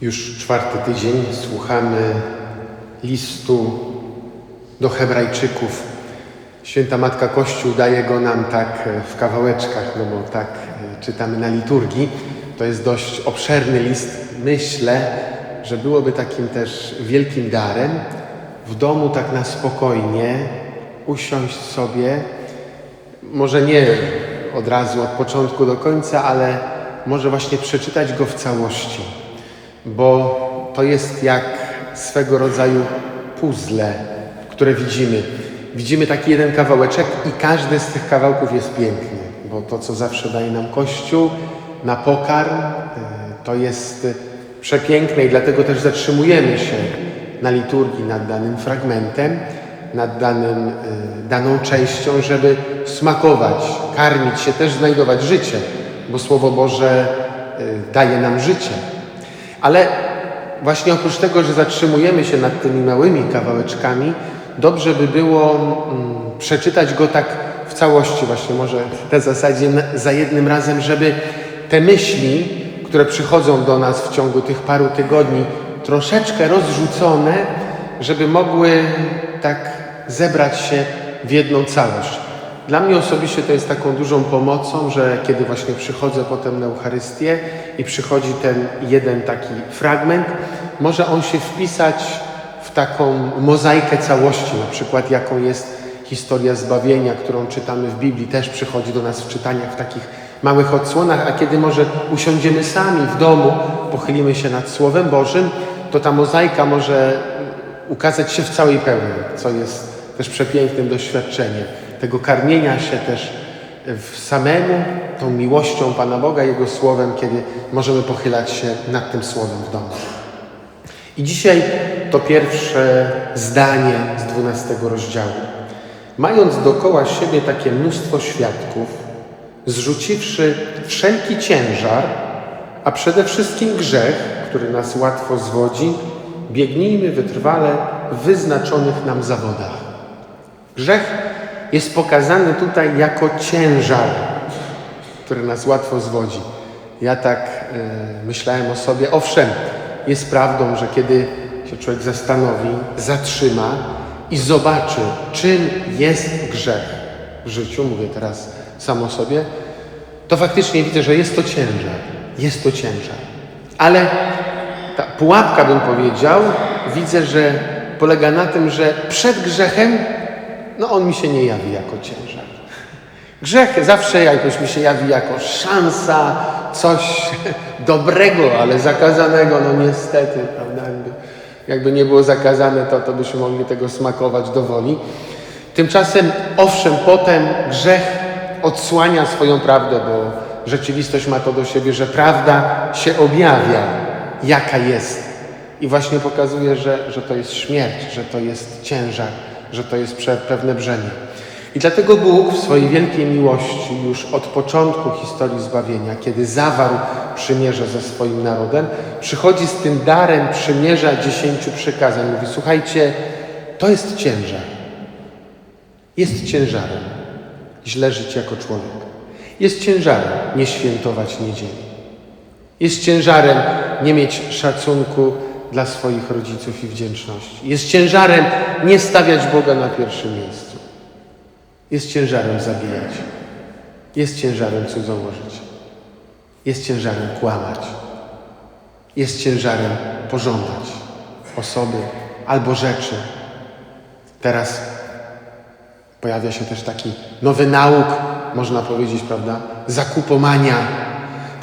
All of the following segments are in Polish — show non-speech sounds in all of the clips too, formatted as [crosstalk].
Już czwarty tydzień słuchamy listu do Hebrajczyków. Święta Matka Kościół daje go nam tak w kawałeczkach, no bo tak e, czytamy na liturgii. To jest dość obszerny list. Myślę, że byłoby takim też wielkim darem w domu tak na spokojnie usiąść sobie, może nie od razu, od początku do końca, ale może właśnie przeczytać go w całości bo to jest jak swego rodzaju puzzle, które widzimy. Widzimy taki jeden kawałeczek i każdy z tych kawałków jest piękny, bo to, co zawsze daje nam Kościół na pokarm, y, to jest y, przepiękne i dlatego też zatrzymujemy się na liturgii nad danym fragmentem, nad danym, y, daną częścią, żeby smakować, karmić się, też znajdować życie, bo Słowo Boże daje nam życie. Ale właśnie oprócz tego, że zatrzymujemy się nad tymi małymi kawałeczkami, dobrze by było mm, przeczytać go tak w całości, właśnie może tej zasadzie za jednym razem, żeby te myśli, które przychodzą do nas w ciągu tych paru tygodni, troszeczkę rozrzucone, żeby mogły tak zebrać się w jedną całość. Dla mnie osobiście to jest taką dużą pomocą, że kiedy właśnie przychodzę potem na Eucharystię i przychodzi ten jeden taki fragment, może on się wpisać w taką mozaikę całości, na przykład jaką jest historia zbawienia, którą czytamy w Biblii, też przychodzi do nas w czytaniach w takich małych odsłonach, a kiedy może usiądziemy sami w domu, pochylimy się nad Słowem Bożym, to ta mozaika może ukazać się w całej pełni, co jest też przepięknym doświadczeniem tego karmienia się też w samemu, tą miłością Pana Boga, Jego Słowem, kiedy możemy pochylać się nad tym Słowem w domu. I dzisiaj to pierwsze zdanie z dwunastego rozdziału. Mając dookoła siebie takie mnóstwo świadków, zrzuciwszy wszelki ciężar, a przede wszystkim grzech, który nas łatwo zwodzi, biegnijmy wytrwale w wyznaczonych nam zawodach. Grzech jest pokazany tutaj jako ciężar, który nas łatwo zwodzi. Ja tak y, myślałem o sobie. Owszem, jest prawdą, że kiedy się człowiek zastanowi, zatrzyma i zobaczy, czym jest grzech w życiu, mówię teraz sam o sobie, to faktycznie widzę, że jest to ciężar. Jest to ciężar. Ale ta pułapka, bym powiedział, widzę, że polega na tym, że przed grzechem no on mi się nie jawi jako ciężar. Grzech zawsze jakoś mi się jawi jako szansa, coś [laughs] dobrego, ale zakazanego, no niestety, prawda? Jakby nie było zakazane, to, to byśmy mogli tego smakować do woli. Tymczasem, owszem, potem grzech odsłania swoją prawdę, bo rzeczywistość ma to do siebie, że prawda się objawia, jaka jest. I właśnie pokazuje, że, że to jest śmierć, że to jest ciężar że to jest pewne brzemię. I dlatego Bóg w swojej wielkiej miłości już od początku historii zbawienia, kiedy zawarł przymierze ze swoim narodem, przychodzi z tym darem przymierza dziesięciu przykazań. Mówi, słuchajcie, to jest ciężar. Jest ciężarem źle żyć jako człowiek. Jest ciężarem nie świętować niedzieli. Jest ciężarem nie mieć szacunku dla swoich rodziców i wdzięczności. Jest ciężarem nie stawiać Boga na pierwszym miejscu. Jest ciężarem zabijać. Jest ciężarem cudzołożyć. Jest ciężarem kłamać. Jest ciężarem pożądać osoby albo rzeczy. Teraz pojawia się też taki nowy nauk, można powiedzieć, prawda? Zakupomania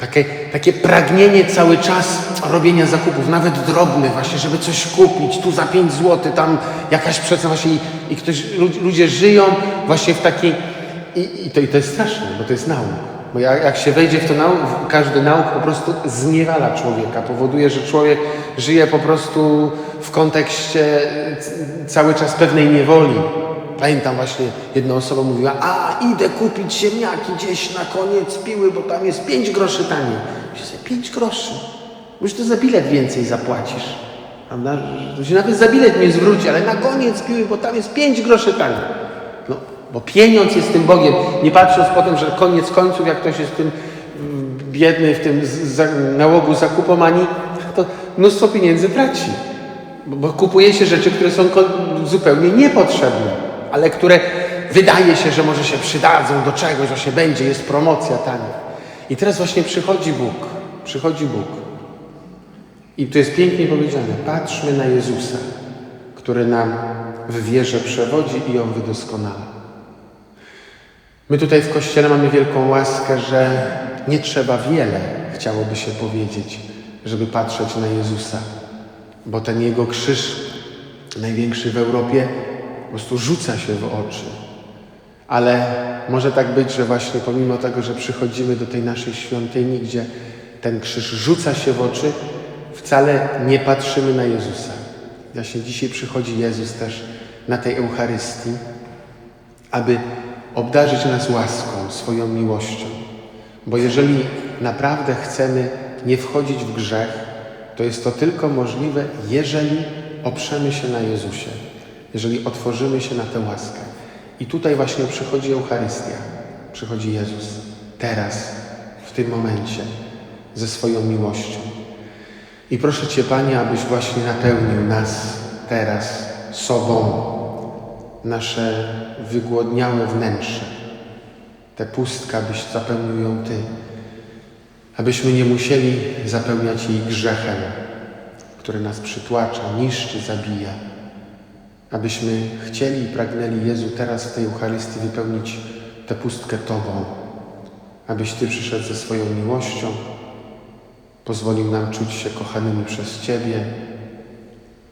takie, takie pragnienie cały czas robienia zakupów, nawet drobnych właśnie, żeby coś kupić, tu za 5 zł, tam jakaś przecena właśnie i, i ktoś, ludzie żyją właśnie w takiej... I, i, to, I to jest straszne, bo to jest nauk. Bo jak, jak się wejdzie w to nauk, każdy nauk po prostu zniewala człowieka, powoduje, że człowiek żyje po prostu w kontekście cały czas pewnej niewoli. Pamiętam właśnie, jedna osoba mówiła, a idę kupić ziemniaki gdzieś na koniec piły, bo tam jest pięć groszy taniej. Myślę sobie, pięć groszy. Już to za bilet więcej zapłacisz. Prawda? To się nawet za bilet nie zwróci, ale na koniec piły, bo tam jest 5 groszy taniej. No, bo pieniądz jest tym Bogiem. Nie patrząc potem, że koniec końców, jak ktoś jest tym mm, biedny w tym nałogu zakupomanii, to mnóstwo pieniędzy traci. Bo, kupuje się rzeczy, które są zupełnie niepotrzebne, ale które wydaje się, że może się przydadzą do czegoś, że się będzie, jest promocja tania. I teraz właśnie przychodzi Bóg. Przychodzi Bóg. I tu jest pięknie powiedziane: patrzmy na Jezusa, który nam w wierze przewodzi i ją wydoskonala. My tutaj w Kościele mamy wielką łaskę, że nie trzeba wiele, chciałoby się powiedzieć, żeby patrzeć na Jezusa, bo ten Jego krzyż, największy w Europie, prostu rzuca się w oczy. Ale może tak być, że właśnie pomimo tego, że przychodzimy do tej naszej świątyni, gdzie ten krzyż rzuca się w oczy, wcale nie patrzymy na Jezusa. Właśnie dzisiaj przychodzi Jezus też na tej Eucharystii, aby obdarzyć nas łaską, swoją miłością. Bo jeżeli naprawdę chcemy nie wchodzić w grzech, to jest to tylko możliwe, jeżeli oprzemy się na Jezusie, jeżeli otworzymy się na tę łaskę. I tutaj właśnie przychodzi Eucharystia, przychodzi Jezus, teraz, w tym momencie, ze swoją miłością. I proszę Cię, Panie, abyś właśnie napełnił nas teraz sobą, nasze wygłodniałe wnętrze, tę pustkę, abyś zapełnił ją Ty, abyśmy nie musieli zapełniać jej grzechem, który nas przytłacza, niszczy, zabija, abyśmy chcieli i pragnęli Jezu teraz w tej Eucharystii wypełnić tę pustkę Tobą, abyś Ty przyszedł ze swoją miłością, pozwolił nam czuć się kochanymi przez Ciebie,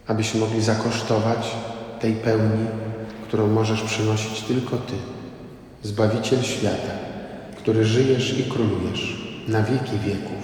abyśmy mogli zakosztować tej pełni, którą możesz przynosić tylko Ty, Zbawiciel świata, który żyjesz i królujesz na wieki wieków.